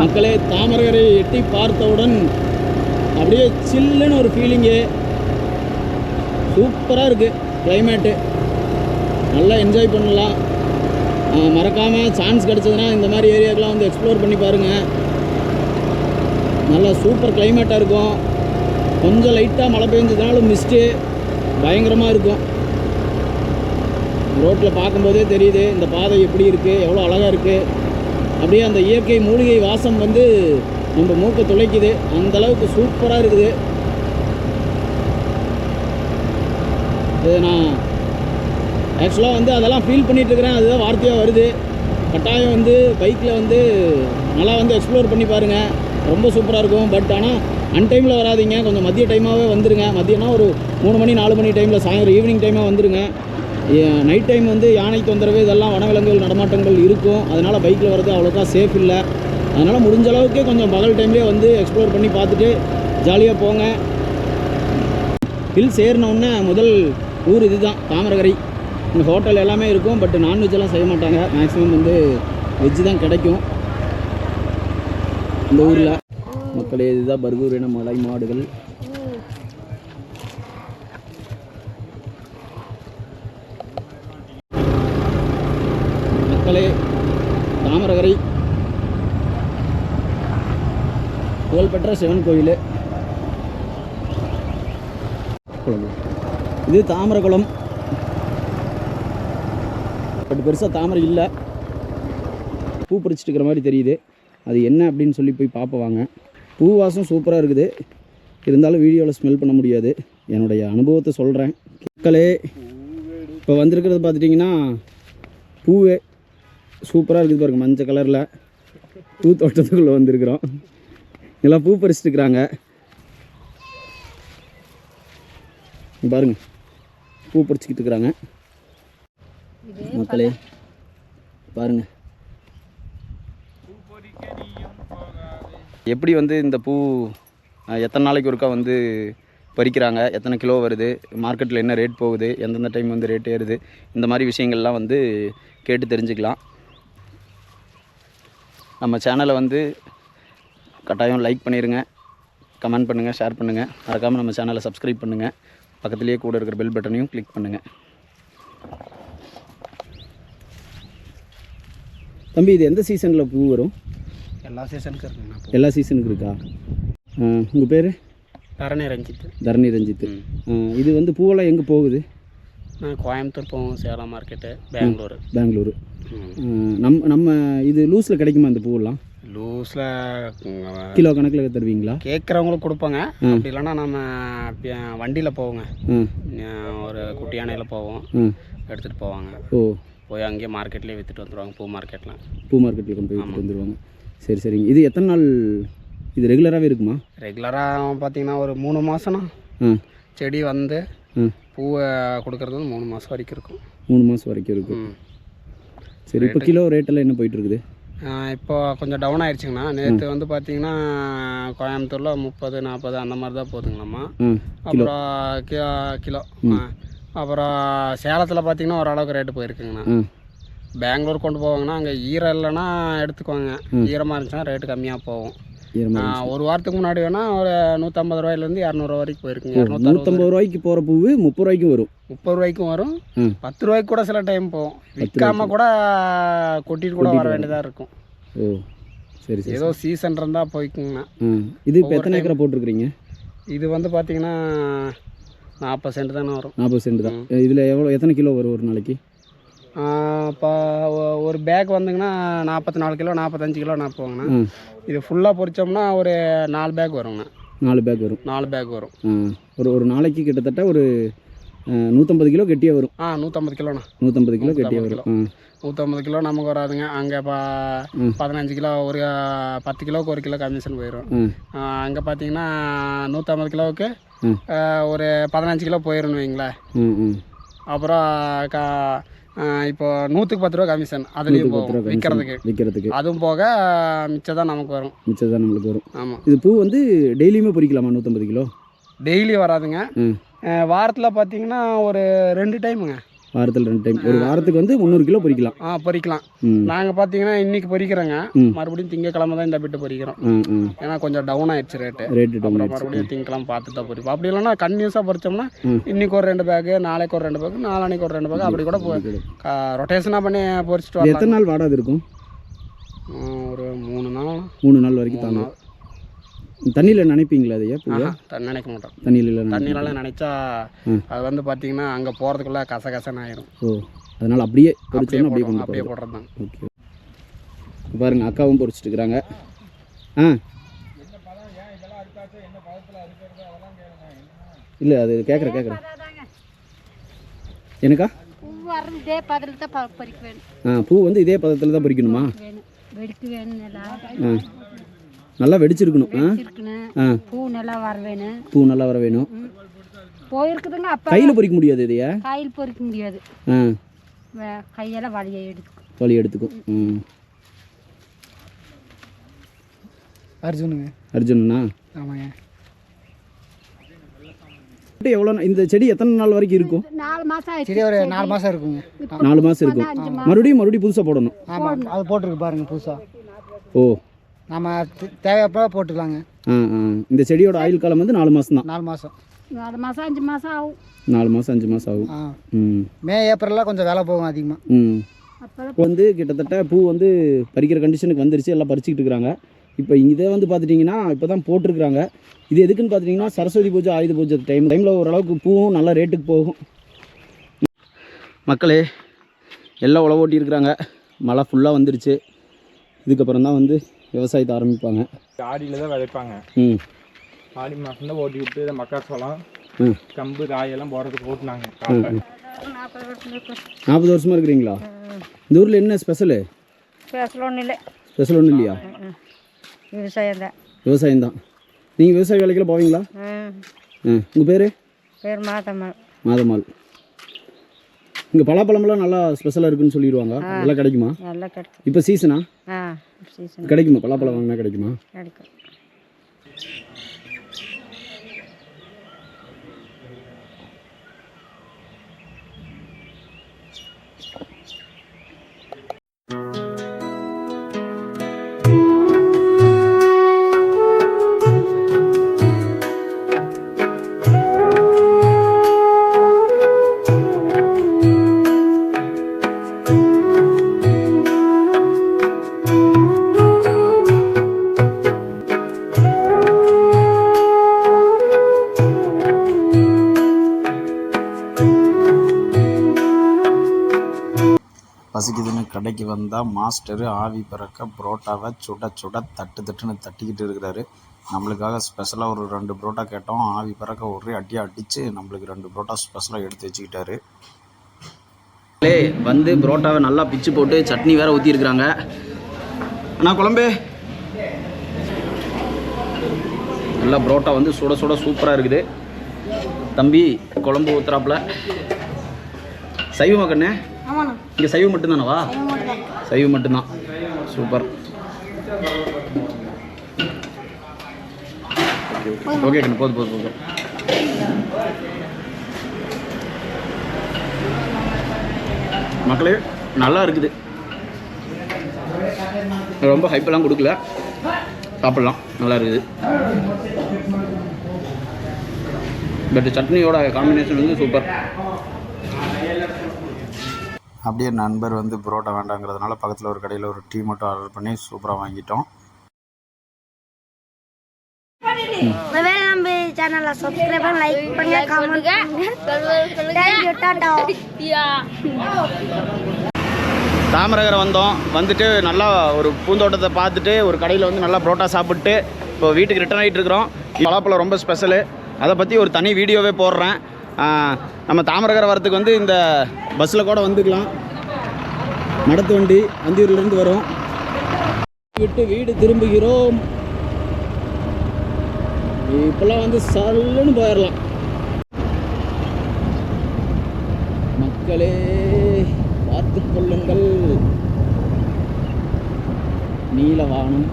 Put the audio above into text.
மக்களே தாமரகரை எட்டி பார்த்தவுடன் அப்படியே சில்லுன்னு ஒரு ஃபீலிங்கு சூப்பராக இருக்குது கிளைமேட்டு நல்லா என்ஜாய் பண்ணலாம். மறக்காமல் சான்ஸ் கிடச்சதுன்னா இந்த மாதிரி ஏரியாக்கெலாம் வந்து எக்ஸ்ப்ளோர் பண்ணி பாருங்கள் நல்லா சூப்பர் கிளைமேட்டாக இருக்கும். கொஞ்சம் லைட்டாக மழை பெஞ்சதுனாலும் மிஸ்ட்டு பயங்கரமாக இருக்கும். ரோட்டில் பார்க்கும்போதே தெரியுது இந்த பாதை எப்படி இருக்குது எவ்வளோ அழகாக இருக்குது அப்படியே அந்த இயற்கை மூலிகை வாசம் வந்து நம்ம மூக்கை துளைக்குது. அந்த அளவுக்கு சூப்பராக இருக்குது. இது நான் ஆக்சுவலாக வந்து அதெல்லாம் ஃபீல் பண்ணிட்டு இருக்கிறேன். அதுதான் வார்த்தையாக வருது. கட்டாயம் வந்து பைக்கில் வந்து நல்லா வந்து எக்ஸ்ப்ளோர் பண்ணி பாருங்கள் ரொம்ப சூப்பராக இருக்கும். பட் ஆனால் அன்டைமில் வராதீங்க. கொஞ்சம் மதிய டைமாகவே வந்துடுங்க மதியம்னா ஒரு மூணு மணி நாலு மணி டைமில் சாயங்காலம் ஈவினிங் டைமாக வந்துடுங்க நைட் டைம் வந்து யானை தொந்தரவு இதெல்லாம் வனவிலங்குகள் நடமாட்டங்கள் இருக்கும். அதனால் பைக்கில் வர்றது அவ்வளோக்கா சேஃப் இல்லை. அதனால் முடிஞ்ச அளவுக்கு கொஞ்சம் பகல் டைம்லேயே வந்து எக்ஸ்ப்ளோர் பண்ணி பார்த்துட்டு ஜாலியாக போங்க. ஹில்ஸ் ஏறினோடனே முதல் ஊர் இதுதான் தாமரகரை. இந்த ஹோட்டல் எல்லாமே இருக்கும் பட் நான்வெஜ்லாம் செய்ய மாட்டாங்க. மேக்ஸிமம் வந்து வெஜ்ஜு தான் கிடைக்கும். இந்த ஊரில். மக்களே இதுதான் பர்கூர் மலை மாடுகள். மக்களே தாமரகரை புகழ்பெற்ற சிவன் கோயில். இது தாமரகுளம். பட் பெருசாக தாமரை இல்லை. பூ பறிச்சிட்டு இருக்கிற மாதிரி தெரியுது. அது என்ன அப்படின்னு சொல்லி போய் பார்ப்போம் வாங்க. பூ வாசம் சூப்பராக இருக்குது. இருந்தாலும் வீடியோவில் ஸ்மெல் பண்ண முடியாது. என்னுடைய அனுபவத்தை சொல்கிறேன் மக்களே இப்போ வந்திருக்கிறது பார்த்துட்டிங்கன்னா பூவே. சூப்பராக இருக்குது பாருங்க மஞ்சள் கலரில். பூ தோட்டத்துக்குள்ளே வந்திருக்கிறோம். எல்லாம் பூ பறிச்சுட்டுருக்குறாங்க. பாருங்க பூ பறிச்சுக்கிட்டு இருக்கிறாங்க மக்களே பாருங்க. எப்படி வந்து இந்த பூ எத்தனை நாளைக்கு ஒருக்கா வந்து பறிக்கிறாங்க? எத்தனை கிலோ வருது? மார்க்கெட்டில் என்ன ரேட் போகுது? எந்தெந்த டைம் வந்து ரேட் ஏறுது? இந்த மாதிரி விஷயங்கள்லாம் வந்து கேட்டு தெரிஞ்சுக்கலாம். நம்ம சேனலை வந்து கட்டாயம் லைக் பண்ணிடுங்க கமெண்ட் பண்ணுங்கள் ஷேர் பண்ணுங்கள் மறக்காமல் நம்ம சேனலை சப்ஸ்கிரைப் பண்ணுங்கள் பக்கத்துலேயே கூட இருக்கிற பெல் பட்டனையும் கிளிக் பண்ணுங்கள் தம்பி இது எந்த சீசனில் பூ வரும்? எல்லா சீசனுக்கும் இருக்குங்கண்ணா எல்லா சீசனுக்கு இருக்கா? உங்கள் பேர்? தரணி ரஞ்சித் தரணி ரஞ்சித் இது வந்து பூவெல்லாம் எங்கே போகுது? கோயம்புத்தூர் போவோம் சேலம் மார்க்கெட்டு பெங்களூரு. பெங்களூரு. ஆ, நம் நம்ம இது லூஸில் கிடைக்குமா இந்த பூவெல்லாம்? லூஸில் கிலோ கணக்கில் தருவீங்களா? கேட்குறவங்களுக்கு கொடுப்பாங்க. அப்படி இல்லைன்னா நம்ம வண்டியில் போவோங்க. ஒரு குட்டி யானையில் போவோம். எடுத்துகிட்டு போவாங்க. ஓ. போய் அங்கேயே மார்க்கெட்லேயே விற்றுட்டு வந்துடுவாங்க பூ மார்க்கெட்டில் பூ மார்க்கெட்டில் கொண்டு போய் விட்டுட்டு வந்துடுவாங்க சரி சரிங்க. இது எத்தனை நாள் இது ரெகுலராகவே இருக்குமா? ரெகுலராக பார்த்தீங்கன்னா ஒரு மூணு மாதம்னா செடி வந்து பூவை கொடுக்கறது வந்து மூணு மாதம் வரைக்கும் இருக்கும். மூணு மாதம் வரைக்கும் இருக்கும். சரி இப்போ கிலோ ரேட்டெல்லாம் என்ன போயிட்டு இருக்குது? இப்போ கொஞ்சம் டவுன் ஆயிடுச்சுங்கண்ணா நேற்று வந்து பார்த்தீங்கன்னா கோயம்புத்தூரில் முப்பது நாற்பது அந்த மாதிரி தான் போகுதுங்களாம்மா ஆ அப்புறம் கிலோ ஆ. அப்புறம் சேலத்தில் பார்த்தீங்கன்னா ஓரளவுக்கு ரேட்டு போயிருக்குங்கண்ணா. பெங்களூர் கொண்டு போவாங்கன்னா அங்கே ஈரம் இல்லைன்னா எடுத்துக்குவாங்க ஈரமாக இருந்துச்சுன்னா ரேட்டு கம்மியாக போகும். ஒரு வாரத்துக்கு முன்னாடி வேணால் ஒரு நூற்றம்பது ரூபாயிலேருந்து இரநூறுவா வரைக்கும் போயிருக்குங்க. நூற்றம்பது ரூபாய்க்கு போகிற பூவு முப்பது ரூபாய்க்கும் வரும். முப்பது ரூபாய்க்கும் வரும். பத்து ரூபாய்க்கு கூட சில டைம் போகும். விற்காம கூட கொட்டிட்டு கூட வர வேண்டியதாக இருக்கும். ஓ சரி சரி ஏதோ சீசன் இருந்தால் போய்க்குங்கண்ணா இது இப்போ எத்தனை ஏக்கரா போட்டிருக்கிறீங்க? இது வந்து பார்த்தீங்கன்னா நாற்பது சென்ட் தானே வரும். நாற்பது சென்ட் தான். இதில் எவ்வளோ எத்தனை கிலோ வரும் ஒரு நாளைக்கு? இப்போ ஒரு பேக் வந்துங்கன்னா நாற்பத்தி நாலு கிலோ நாற்பத்தஞ்சு கிலோ நான் போங்கண்ணா இது ஃபுல்லாக பொரிச்சோம்னா ஒரு நாலு பேக் வருங்கண்ணா. நாலு பேக் வரும். நாலு பேக் வரும். ஒரு ஒரு நாளைக்கு கிட்டத்தட்ட ஒரு நூற்றம்பது கிலோ கெட்டியாக வரும். ஆ நூற்றம்பது கிலோண்ணா. நூற்றம்பது கிலோ கெட்டியாக வரும். நூற்றம்பது கிலோ நமக்கு வராதுங்க. அங்கே இப்போ பதினஞ்சு கிலோ ஒரு பத்து கிலோவுக்கு ஒரு கிலோ கமிஷன் போயிடும் அங்கே பார்த்தீங்கன்னா நூற்றம்பது கிலோவுக்கு ஒரு பதினஞ்சு கிலோ போயிடணும் வைங்களேன். அப்புறம் கா இப்போ நூற்றுக்கு பத்து ரூபா கமிஷன் அதுலேயும் பத்து ரூபா போகும் விற்கிறதுக்கு விற்கிறதுக்கு அதுவும் போக மிச்சம் தான் நமக்கு வரும். மிச்சம் தான் நம்மளுக்கு வரும். ஆமாம் இது பூ வந்து டெய்லியுமே பொறிக்கலாமா நூற்றம்பது கிலோ? டெய்லி வராதுங்க. வாரத்தில் பார்த்தீங்கன்னா ஒரு ரெண்டு டைமுங்க. வாரத்தில் ரெண்டு டைம் ஒரு வாரத்துக்கு வந்து முந்நூறு கிலோ பொரிக்கலாம் ஆ பொரிக்கலாம் ம். நாங்கள் பார்த்தீங்கன்னா இன்னைக்கு பொரிக்கிறோங்க ம். மறுபடியும் திங்கக்கிழமை தான் இந்த பிட்டு ஆ ஏன்னா கொஞ்சம் டவுன் ஆயிடுச்சு ரேட்டு ரேட்டு டவுன் மறுபடியும் திங்கக்கிழமை பார்த்து தான் பொரிப்போம் அப்படி இல்லைன்னா கன்யூஸாக பொரிச்சோம்னா ம். இன்னைக்கு ஒரு ரெண்டு பேக்கு நாளைக்கு ஒரு ரெண்டு பேக்கு நாளானைக்கு ஒரு ரெண்டு பேக்கு அப்படி கூட ரொட்டேஷனாக பண்ணி வரலாம். எத்தனை நாள் வாடாது இருக்கும்? ஒரு மூணு நாள். மூணு நாள் வரைக்கும் தாங்க தண்ணியில் நினைப்பீங்களா அதையா நினைக்க மாட்டோம். தண்ணியில் இல்லை தண்ணியிலலாம் நினைச்சா. அது வந்து பார்த்தீங்கன்னா அங்கே போகிறதுக்குள்ள கசகசன்னு ஆயிரும். ஓ அதனால் அப்படியே அப்படியே பொரிச்சோன்னா அப்படியே கொண்டு அப்படியே போடுறது தான் ஓகே பாருங்க அக்காவும் பொரிச்சிட்டு இருக்கிறாங்க. ஆ. இல்லை அது கேட்குறேன் கேட்குறேன் எனக்கா ஆ பூ வந்து இதே பதத்தில் தான் பறிக்கணுமா ஆ. நல்லா வெடிச்சிருக்கணும். ஆ? இருக்கணும் ஆ. பூ நல்லா வர வேணும் பூ நல்லா வர வேணும் போயிருக்குதுங்க அப்போ கையில் பொறிக்க முடியாது இதையா? காயில் பொறிக்க முடியாது. ஆ. வே- கையெல்லாம் வலியை எடுக்கும். வலி எடுத்துக்கும். ம். அர்ஜுனுங்க. அர்ஜுனண்ணா ஆமாங்க. எவ்வளோ இந்த செடி எத்தனை நாள் வரைக்கும் இருக்கும்? நாலு மாதம் ஆயிடுச்சு. சரி ஒரு நாலு மாதம் இருக்குங்க. நாலு மாதம் இருக்கும். மறுபடியும் மறுபடியும் புதுசாக போடணும். ஆமாம் அது போட்டிருக்கு பாருங்க புதுசாக ஓ. நம்ம தேவையப்போ போட்டுக்கலாங்க. ஆ ஆ. இந்த செடியோட ஆயுள் காலம் வந்து நாலு மாதம் தான் நாலு மாதம் நாலு மாதம் அஞ்சு மாதம் ஆகும். நாலு மாதம் அஞ்சு மாதம் ஆகும். ஆ. ம். மே ஏப்ரல்லாம் கொஞ்சம் வேலை போகும் அதிகமாக வந்து கிட்டத்தட்ட பூ வந்து பறிக்கிற கண்டிஷனுக்கு வந்துருச்சு எல்லாம் பறிச்சுக்கிட்டு இருக்கிறாங்க இப்போ இதை வந்து பார்த்துட்டிங்கன்னா இப்போ தான் போட்டிருக்கிறாங்க. இது எதுக்குன்னு பார்த்துட்டிங்கன்னா சரஸ்வதி பூஜை ஆயுத பூஜை டைம் டைமில் ஓரளவுக்கு பூவும் நல்ல ரேட்டுக்கு போகும். மக்களே எல்லாம் உழவு ஓட்டி இருக்கிறாங்க. மழை ஃபுல்லாக வந்துருச்சு. இதுக்கப்புறம் தான் வந்து விவசாயத்தை ஆரம்பிப்பாங்க. ஆடியில் தான் விதைப்பாங்க. ம். ஆடி மாதம் தான் ஓட்டி விட்டு இந்த மக்காச்சோளம் ம். கம்பு ராயெல்லாம் போகிறதுக்கு ஓட்டுனாங்க. நாற்பது வருஷமாக இருக்கிறீங்களா? இந்த ஊரில் என்ன ஸ்பெஷலு பேசல ஒன்றும் இல்லை. ஸ்பெஷல் ஒன்றும் இல்லையா? விவசாயம் தான். விவசாயம் தான். நீங்கள் விவசாய வேலைக்கெல்லாம் போவீங்களா? ஆ உங்கள் பேர்? பேர் மாதம்மா மாதமால் இங்கே பலாப்பழம்லாம் நல்லா ஸ்பெஷலாக இருக்குன்னு சொல்லிடுவாங்க. நல்லா கிடைக்குமா? நல்லா கிடைக்கும். இப்போ சீசனா கிடைக்குமா? பலாப்பழம் வாங்கினா கிடைக்குமா? கிடைக்கும். கடைக்கு வந்தால் மாஸ்டரு ஆவி பறக்க புரோட்டாவை சுட சுட தட்டு தட்டுன்னு தட்டிக்கிட்டு இருக்கிறாரு. நம்மளுக்காக ஸ்பெஷலாக ஒரு ரெண்டு புரோட்டா கேட்டோம். ஆவி பறக்க ஒரே அடியாக அடித்து நம்மளுக்கு ரெண்டு புரோட்டா ஸ்பெஷலாக எடுத்து வச்சுக்கிட்டாரு. லே வந்து புரோட்டாவை நல்லா பிச்சு போட்டு சட்னி வேற ஊற்றிருக்கிறாங்க அண்ணா குழம்பு. நல்லா புரோட்டா வந்து சுட சுட சூப்பராக இருக்குது. தம்பி குழம்பு ஊத்துறாப்புல. சைவமா கண்ணே? ஆமாண்ணா. இங்கே சைவம் மட்டும்தானவா? மட்டும் சைவம் மட்டும்தான். சூப்பர். ஓகே ஓகே ஓகே கண்ணு போதும் போதும் போதும். மக்களே நல்லா இருக்குது. ரொம்ப ஹைப்பெல்லாம் கொடுக்கல. சாப்பிட்லாம். நல்லா இருக்குது. பட் சட்னியோட காம்பினேஷன் வந்து சூப்பர். அப்படியே நண்பர் வந்து புரோட்டா வேண்டாங்கிறதுனால பக்கத்தில் ஒரு கடையில் ஒரு டீ மட்டும் ஆர்டர் பண்ணி சூப்பராக வாங்கிட்டோம். ஒருவேளை நம்ம சேனலை சப்ஸ்கிரைப் பண்ணி லைக் பண்ணுங்க கமெண்ட் பண்ணுங்க தேங்க்யூ டாடா. தாமரகரை வந்தோம். வந்துட்டு நல்லா ஒரு பூந்தோட்டத்தை பார்த்துட்டு ஒரு கடையில் வந்து நல்லா புரோட்டா சாப்பிட்டு இப்போ வீட்டுக்கு ரிட்டர்ன் ஆகிட்டு இருக்கிறோம். பலாப்பழம் ரொம்ப ஸ்பெஷலு அதை பற்றி ஒரு தனி வீடியோவே போடுறேன். நம்ம தாமரகரை வரத்துக்கு வந்து இந்த பஸ்ஸில் கூட வந்துக்கலாம். மடத்து வண்டி வந்தியூர்லேருந்து வரும். விட்டு வீடு திரும்புகிறோம். இப்போல்லாம் வந்து சல்லுன்னு போயிடலாம். மக்களே பார்த்து கொள்ளுங்கள். நீலவானம்